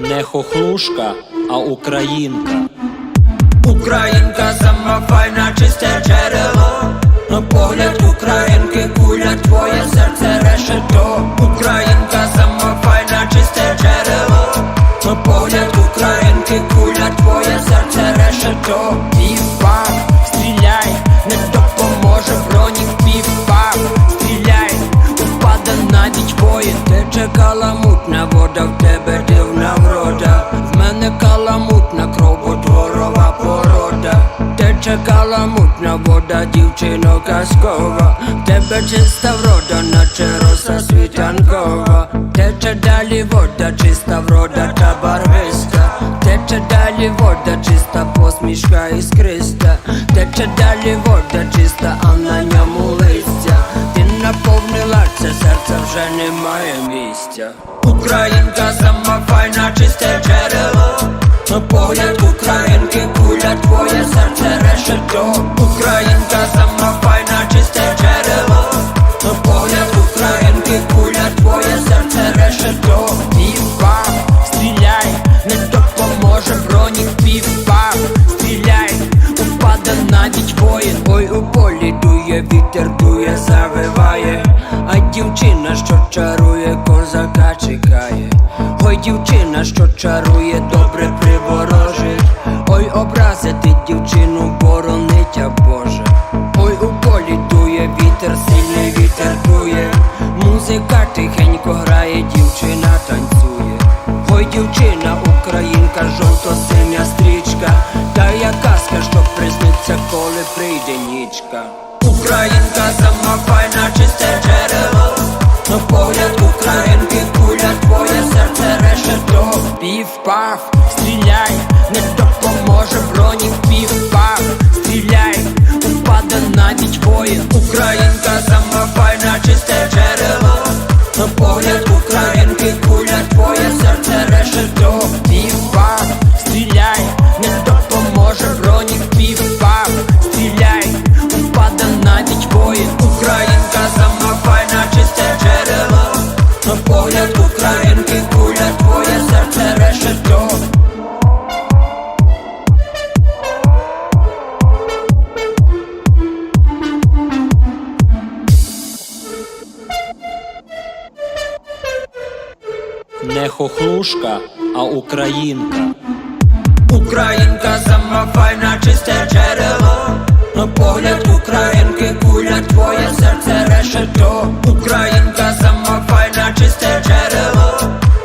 Не хохлушка, а українка. Українка сама файна, чисте джерело. Погляд українки, куля, твоє серце решето. Українка сама файна, чисте джерело. Погляд українки, куля, твоє серце решето. Воїн. Ти чекала мутна вода, в тебе дивна врода. В мене каламутна кров, бо дворова порода. Ти чекала мутна вода, дівчино казкова. В тебе чиста врода, наче роса світанкова. Тече далі вода, чиста врода та барвиста. Тече далі вода, чиста посмішка іскриста. Тече далі вода, чиста, а на ньому листя. Ти наповнила це серце, вже немає місця. Українка сама файна, чисте джерело. Погляд українки, куля, твоє серце решето. Українка сама файна, чисте джерело. Погляд українки, куля, твоє серце решето. Пів-пак, стріляй, не допоможе бронік пів-пак, стріляй, упаде навіть воїн. Ой, у полі дує, вітер дує, завиває, дівчина, що чарує, козака чекає. Ой, дівчина, що чарує, добре приворожить. Ой, образити дівчину, боронить, а Боже. Ой, у полі дує, вітер, сильний вітер дує. Музика тихенько грає, дівчина танцює. Ой, дівчина, українка, жовто-синя стрічка. Та я казка, що присниться, коли прийде нічка. Українка сама файна, чисте джерело. На погляд українки, куля, твоє серце решето. Пів-пав, стріляй, не допоможе бронік пів-пав, стріляй, упаде навіть воїн. Українка сама файна, чисте джерело. На погляд українки, куля, твоє серце решето. Пів-пав, стріляй, не допоможе бронік пів-пав, стріляй, упаде навіть воїн. Українка сама Не хохлушка, а українка. Українка сама файна, чисте джерело. На погляд українки, куля, твоє серце решето. Українка сама файна, чисте джерело.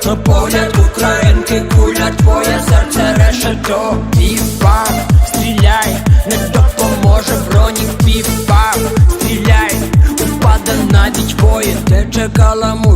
На погляд українки, куля, твоє серце решето. Пів-пак, стріляй, не допоможе бронік пів-пак, стріляй, упаде навіть воїн. Ти чекала мут.